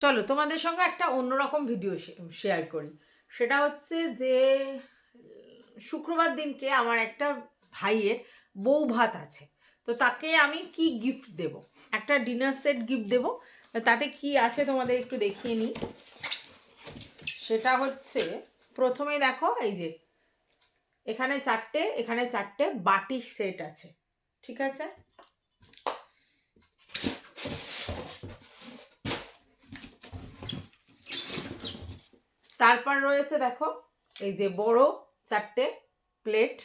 চলো, তোমাদের সঙ্গে একটা অন্যরকম ভিডিও শেয়ার করি। সেটা হচ্ছে যে, শুক্রবার দিনকে আমার একটা ভাইয়ের বউ ভাত আছে। তো তাকে আমি কি গিফট দেব? একটা ডিনার সেট গিফট দেব। তাতে কি আছে তোমাদের একটু দেখিয়ে নিই। সেটা হচ্ছে, প্রথমে দেখো, এই যে, এখানে চারটে এখানে চারটে বাটির সেট আছে। ঠিক আছে? তারপর রয়েছে দেখো, এই যে বড় চারটে প্লেট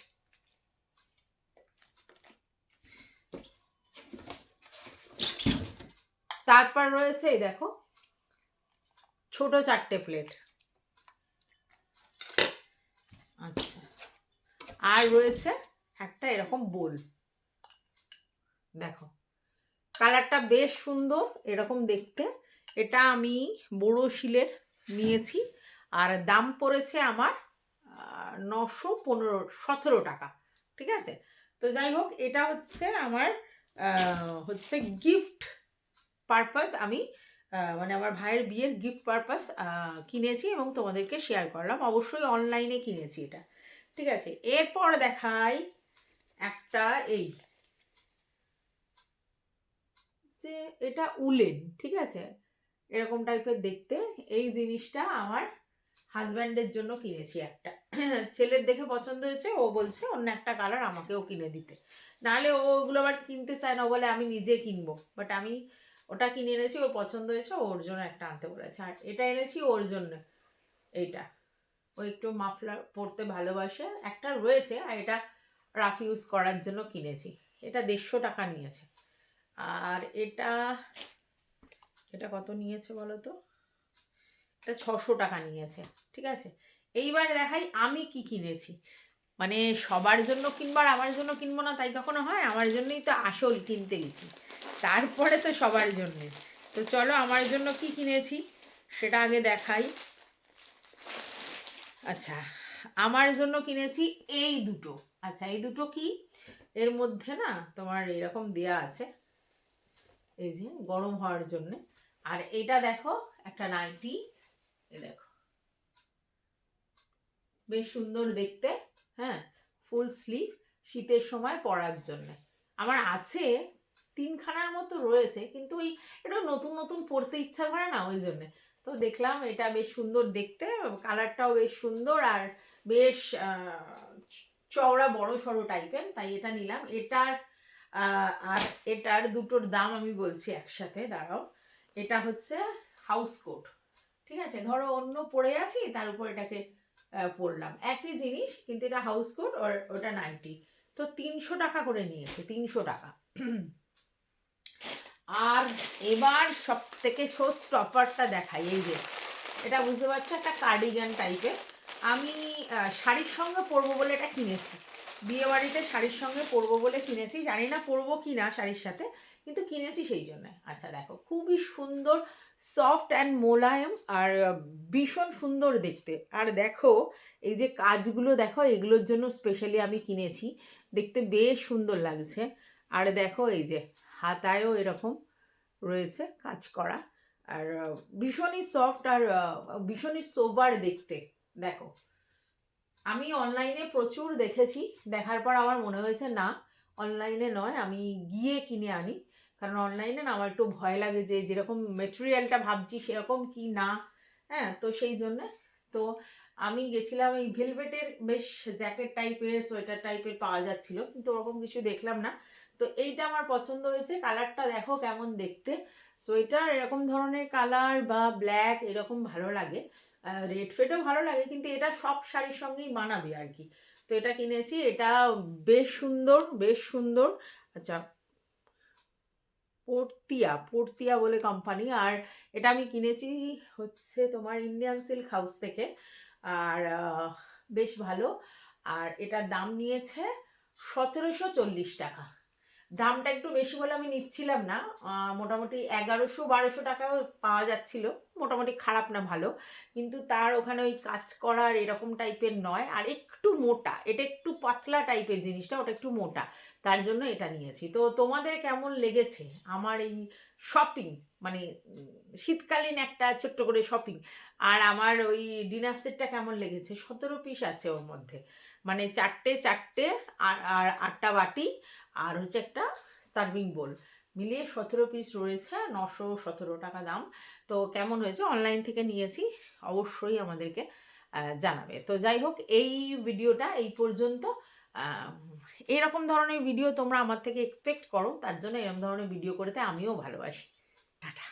তারপর রয়েছে এই দেখো, ছোট চারটে প্লেট আচ্ছা আর রয়েছে একটা এরকম বোল দেখো, কালারটা বেশ সুন্দর এরকম দেখতে। এটা আমি বড় শিলের নিয়েছি। আর দাম পড়েছে আমার নশো পনেরো, সতেরো টাকা, ঠিক আছে? তো যাই হোক, এটা হচ্ছে আমার হচ্ছে গিফট পারপাস আমি মানে আমার ভাইয়ের বিয়ের গিফট পারপাস কিনেছি এবং তোমাদেরকে শেয়ার করলাম। অবশ্যই অনলাইনে কিনেছি এটা, ঠিক আছে? এরপর দেখাই একটা এই যে এটা উলেন, ঠিক আছে? এরকম টাইপের দেখতে। এই জিনিসটা আমার হাজব্যান্ডের জন্য কিনেছি একটা। ছেলের দেখে পছন্দ হয়েছে, ও বলছে অন্য একটা কালার আমাকেও কিনে দিতে। নাহলে ও ওগুলো আবার কিনতে চায় না বলে আমি নিজে কিনবো। বাট আমি ওটা কিনে এনেছি, ওর পছন্দ হয়েছে ওর জন্য একটা আনতে বলেছে। আর এটা এনেছি ওর জন্য, এইটা। ও একটু মাফলার পরতে ভালোবাসে। একটা রয়েছে, আর এটা রাফ ইউজ করার জন্য কিনেছি। এটা দেড়শো টাকা নিয়েছে। আর এটা এটা কত নিয়েছে বলো তো? এটা ছশো টাকা নিয়েছে, ঠিক আছে? এইবার দেখাই আমি কি কিনেছি। মানে সবার জন্য কিনবার আমার জন্য কিনবো না, তাই কখনো হয়? আমার জন্যই তো আসল কিনতে গেছি। তারপরে তো সবার জন্যে। তো চলো আমার জন্য কি কিনেছি, সেটা আগে দেখাই। আচ্ছা আমার জন্য কিনেছি এই দুটো। আচ্ছা এই দুটো কি? এর মধ্যে না তোমার এরকম দেয়া আছে। এই যে গরম হওয়ার জন্যে। আর এটা দেখো, একটা নাইটি। দেখো। বেশ সুন্দর দেখতে হ্যাঁ? ফুল স্লিভ শীতের সময় পরার জন্য। আমার আছে তিনখানার মতো রয়েছে, কিন্তু ওই এটা নতুন নতুন পরতে ইচ্ছা করে না ওই জন্যে। তো দেখলাম এটা বেশ সুন্দর দেখতে কালারটাও বেশ সুন্দর আর বেশ চওড়া বড় সড়ো টাইপের তাই এটা নিলাম। এটার আর এটার দুটোর দাম আমি বলছি একসাথে, দাঁড়াও। এটা হচ্ছে হাউস কোট ঠিক আছে? ধরো অন্য পরে আছি, তার উপর এটাকে পরলাম একই জিনিস, কিন্তু এটা হাউস কোট আর ওটা নাইটি তো তিনশো টাকা করে নিয়েছে, তিনশো টাকা। আর এবার সব থেকে শো স্টপারটা দেখাই, এই যে, এটা বুঝতে পারছ? একটা কার্ডিগান টাইপের আমি শাড়ির সঙ্গে পরবো বলে এটা কিনেছি। বিয়ে বাড়িতে শাড়ির সঙ্গে পরবো বলে কিনেছি। জানি না পরবো কি না শাড়ির সাথে, কিন্তু কিনেছি সেই জন্য। আচ্ছা দেখো, খুবই সুন্দর সফট অ্যান্ড মোলায়েম আর ভীষণ সুন্দর দেখতে। আর দেখো, এই যে কাজগুলো দেখো, এগুলোর জন্য স্পেশালি আমি কিনেছি। দেখতে বেশ সুন্দর লাগছে। আর দেখো, এই যে হাতায়ও এরকম রয়েছে কাজ করা। আর ভীষণই সফট আর ভীষণই সোভার দেখতে। দেখো আমি অনলাইনে প্রচুর দেখেছি। দেখার পর আমার মনে হয়েছে, না অনলাইনে নয়, আমি গিয়ে কিনে আনি। কারণ অনলাইনে না আমার একটু ভয় লাগে যে, যেরকম মেটেরিয়ালটা ভাবছি, সেরকম কি না? হ্যাঁ তো সেই জন্যে। তো আমি গেছিলাম এই ভেলভেটের বেশ জ্যাকেট টাইপের সোয়েটার টাইপের পাওয়া যাচ্ছিল, কিন্তু ওরকম কিছু দেখলাম না। তো এইটা আমার পছন্দ হয়েছে। কালারটা দেখো কেমন দেখতে। সোয়েটার এরকম ধরনের কালার বা ব্ল্যাক এরকম ভালো লাগে। রেড ফেডও ভালো লাগে, কিন্তু এটা সব শাড়ির সঙ্গেই মানাবে আর কি। তো এটা কিনেছি, এটা বেশ সুন্দর বেশ সুন্দর। আচ্ছা পর্তিয়া পর্তিয়া বলে কোম্পানি আর এটা আমি কিনেছি হচ্ছে তোমার ইন্ডিয়ান সিল্ক হাউস থেকে, আর বেশ ভালো। আর এটার দাম নিয়েছে সতেরোশো চল্লিশ টাকা। দামটা একটু বেশি বলে আমি নিচ্ছিলাম না। মোটামুটি এগারোশো বারোশো টাকাও পাওয়া যাচ্ছিল। মোটামুটি খারাপ না, ভালো। কিন্তু তার ওখানে ওই কাজ করার এরকম টাইপের নয়। আর একটু মোটা, এটা একটু পাতলা টাইপের জিনিসটা, ওটা একটু মোটা। তার জন্য এটা নিয়েছি। তো তোমাদের কেমন লেগেছে আমার এই শপিং মানে শীতকালীন একটা ছোট্ট করে শপিং আর আমার ওই ডিনার সেটটা কেমন লেগেছে? সতেরো পিস আছে ওর মধ্যে। মানে চারটে চারটে আর আটটা বাটি আর হচ্ছে একটা সার্ভিং বোল মিলিয়ে সতেরো পিস রয়েছে নশো সতেরো টাকা দাম। তো কেমন হয়েছে? অনলাইন থেকে নিয়েছি, অবশ্যই আমাদেরকে জানাবে। তো যাই হোক, এই ভিডিওটা এই পর্যন্ত। এরকম ধরনের ভিডিও তোমরা আমার থেকে এক্সপেক্ট করো, তার জন্য এরকম ধরনের ভিডিও করতে আমিও ভালোবাসি। টাটা।